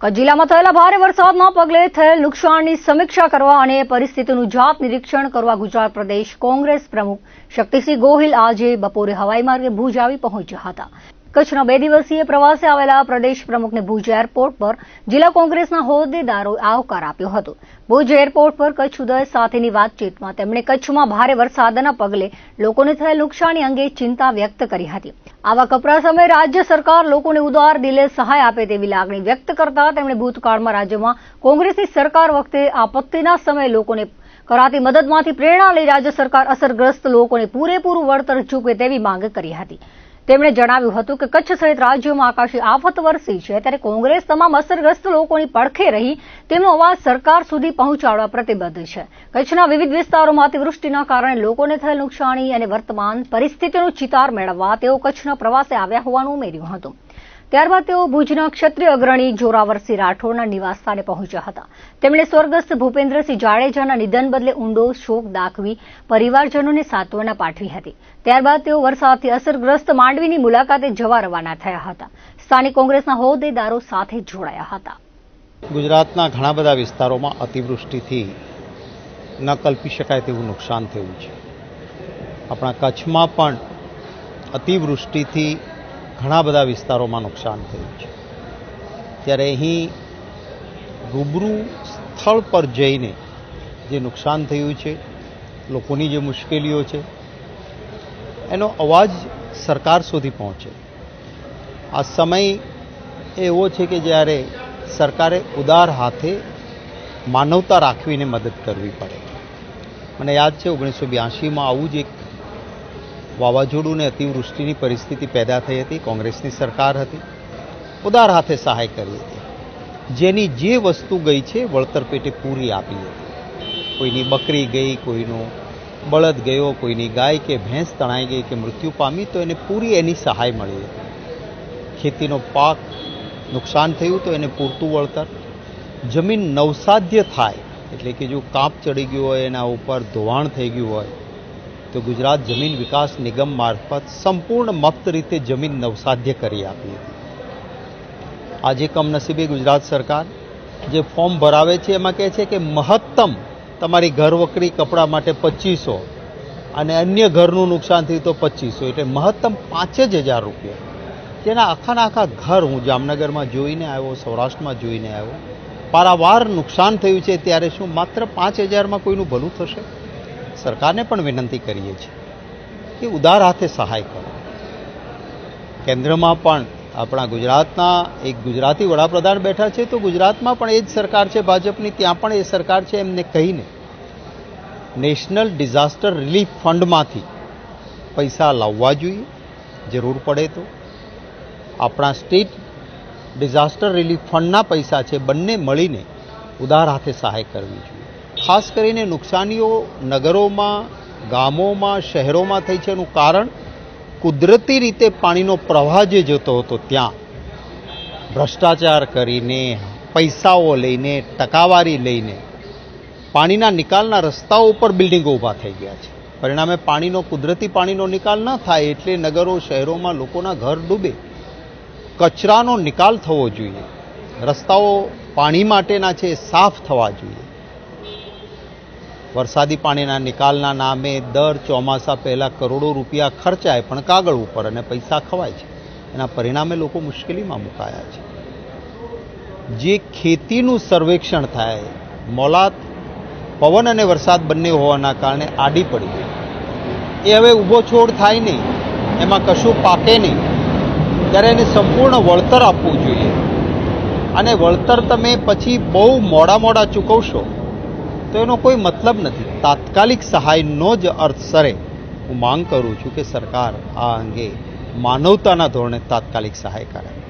કચ્છ જિલ્લામાં થયેલા ભારે વરસાદના પગલે થયેલ નુકસાનની સમીક્ષા કરવા અને પરિસ્થિતિનું જાત નિરીક્ષણ કરવા ગુજરાત પ્રદેશ કોંગ્રેસ પ્રમુખ શક્તિસિંહ ગોહિલ આજે બપોરે હવાઈ માર્ગે ભુજ આવી પહોંચ્યા હતા. કચ્છના બે દિવસીય પ્રવાસે આવેલા પ્રદેશ પ્રમુખને ભુજ એરપોર્ટ પર જિલ્લા કોંગ્રેસના હોદ્દેદારોએ આવકાર આપ્યો હતો. ભુજ એરપોર્ટ પર કચ્છ ઉદય સાથેની વાતચીતમાં તેમણે કચ્છમાં ભારે વરસાદના પગલે લોકોને થયેલ નુકસાની અંગે ચિંતા વ્યક્ત કરી હતી. આવા કપરા સમયે રાજ્ય સરકાર લોકોને ઉદાર દિલે સહાય આપે તેવી લાગણી વ્યક્ત કરતા તેમણે ભૂતકાળમાં રાજ્યમાં કોંગ્રેસની સરકાર વખતે આપત્તિના સમયે લોકોને કરાતી મદદમાંથી પ્રેરણા લઈ રાજ્ય સરકાર અસરગ્રસ્ત લોકોને પૂરેપૂરું વળતર ચૂકવે તેવી માંગ કરી હતી. તેમણે જણાવ્યું હતું કે કચ્છ સહિત રાજ્યોમાં આકાશી આફત વરસી છે, ત્યારે કોંગ્રેસ તમામ અસરગ્રસ્ત લોકોની પડખે રહી તેમનો અવાજ સરકાર સુધી પહોંચાડવા પ્રતિબદ્ધ છે. કચ્છના વિવિધ વિસ્તારોમાં અતિવૃષ્ટિના કારણે લોકોને થયેલ નુકસાની અને વર્તમાન પરિસ્થિતિનો ચિતાર મેળવવા તેઓ કચ્છના પ્રવાસે આવ્યા હોવાનું ઉમેર્યું હતું. ત્યારબાદ તેઓ ભુજના ક્ષત્રિય અગ્રણી જોરાવરસિંહ રાઠોડના નિવાસસ્થાને પહોંચ્યા હતા. તેમણે સ્વર્ગસ્થ ભૂપેન્દ્રસિંહ જાડેજાના નિધન બદલે ઊંડો શોક દાખવી પરિવારજનોને સાંત્વના પાઠવી હતી. ત્યારબાદ તેઓ વરસાદથી અસરગ્રસ્ત માંડવીની મુલાકાતે જવા રવાના થયા હતા. સ્થાનિક કોંગ્રેસના હોદ્દેદારો સાથે જોડાયા હતા. ગુજરાતના ઘણા બધા વિસ્તારોમાં અતિવૃષ્ટિથી ન કલ્પી શકાય તેવું નુકસાન થયું છે. આપણા કચ્છમાં પણ અતિવૃષ્ટિથી ઘણા બધા વિસ્તારોમાં નુકસાન થયું છે. ત્યારે અહીં રૂબરૂ સ્થળ પર જઈને જે નુકસાન થયું છે, લોકોની જે મુશ્કેલીઓ છે, એનો અવાજ સરકાર સુધી પહોંચે. આ સમય એવો છે કે જ્યારે સરકારે ઉદાર હાથે માનવતા રાખવીને મદદ કરવી પડે. મને યાદ છે, ઓગણીસો બ્યાસીમાં આવું જ એક વાવાઝોડું ને અતિવૃષ્ટિની પરિસ્થિતિ પેદા થઈ હતી, કોંગ્રેસની સરકાર હતી. ઉદાર હાથે સહાય કરી હતી. જેની જે વસ્તુ ગઈ છે, વળતર પેટે પૂરી આપી હતી. કોઈની બકરી ગઈ, કોઈનો બળદ ગયો, કોઈની ગાય કે ભેંસ તણાઈ ગઈ કે મૃત્યુ પામી, તો એને પૂરી એની સહાય મળી હતી. ખેતીનો પાક નુકસાન થયું, તો એને પૂરતું વળતર. જમીન નવસાધ્ય થાય, એટલે કે જો કાપ ચડી ગયું હોય, એના ઉપર ધોવાણ થઈ ગયું હોય તો ગુજરાત જમીન વિકાસ નિગમ મારફત સંપૂર્ણ મફત રીતે જમીન નવસાધ્ય કરી આપી હતી. આજે કમનસીબે ગુજરાત સરકાર જે ફોર્મ ભરાવે છે, એમાં કહે છે કે મહત્તમ તમારી ઘરવકરી કપડાં માટે પચીસો અને અન્ય ઘરનું નુકસાન થયું તો પચીસો. એટલે મહત્તમ પાંચ જ હજાર રૂપિયા. તેના આખાના આખા ઘર હું જામનગરમાં જોઈને આવ્યો, સૌરાષ્ટ્રમાં જોઈને આવ્યો. પારાવાર નુકસાન થયું છે, ત્યારે શું માત્ર પાંચ હજારમાં કોઈનું ભલું થશે? સરકારને પણ વિનંતી કરીએ છીએ કે ઉદાર હાથે સહાય કરો. કેન્દ્રમાં પણ આપણા ગુજરાતના એક ગુજરાતી વડાપ્રધાન બેઠા છે તો ગુજરાતમાં પણ એ જ સરકાર છે ભાજપની, ત્યાં પણ એ સરકાર છે એમને કહીને નેશનલ ડિઝાસ્ટર રિલીફ ફંડમાંથી પૈસા લાવવા જોઈએ, જરૂર પડે તો. આપણા સ્ટેટ ડિઝાસ્ટર રિલીફ ફંડના પૈસા છે, બંને મળીને ઉદાર હાથે સહાય કરવી જોઈએ. ખાસ કરીને નુકસાનીઓ નગરોમાં, ગામોમાં, શહેરોમાં થઈ છે એનું કારણ કુદરતી રીતે પાણીનો પ્રવાહ જે જતો હતો ત્યાં. ભ્રષ્ટાચાર કરીને, પૈસાઓ લઈને, ટકાવારી લઈને પાણીના નિકાલના રસ્તાઓ ઉપર બિલ્ડિંગો ઊભા થઈ ગયા છે. પરિણામે પાણીનો, કુદરતી પાણીનો નિકાલ ન થાય એટલે નગરો, શહેરોમાં લોકોના ઘર ડૂબે. કચરાનો નિકાલ થવો જોઈએ. રસ્તાઓ પાણી માટેના છે, સાફ થવા જોઈએ. વરસાદી પાણીના નિકાલના નામે દર ચોમાસા પહેલાં કરોડો રૂપિયા ખર્ચાય પણ કાગળ ઉપર અને પૈસા ખવાય છે. એના પરિણામે લોકો મુશ્કેલીમાં મુકાયા છે. જે ખેતીનું સર્વેક્ષણ થાય, મોલાત, પવન અને વરસાદ બંને હોવાના કારણે આડી પડી ગઈ. એ હવે ઊભો છોડ થાય નહીં, એમાં કશું પાકે નહીં. ત્યારે એને સંપૂર્ણ વળતર આપવું જોઈએ. અને વળતર તમે પછી બહુ મોડા મોડા ચૂકવશો. તો એનો કોઈ મતલબ નથી. તાત્કાલિક સહાયનો જ અર્થ સરે. હું માંગ કરું છું કે સરકાર આ અંગે માનવતાના ધોરણે તાત્કાલિક સહાય કરે.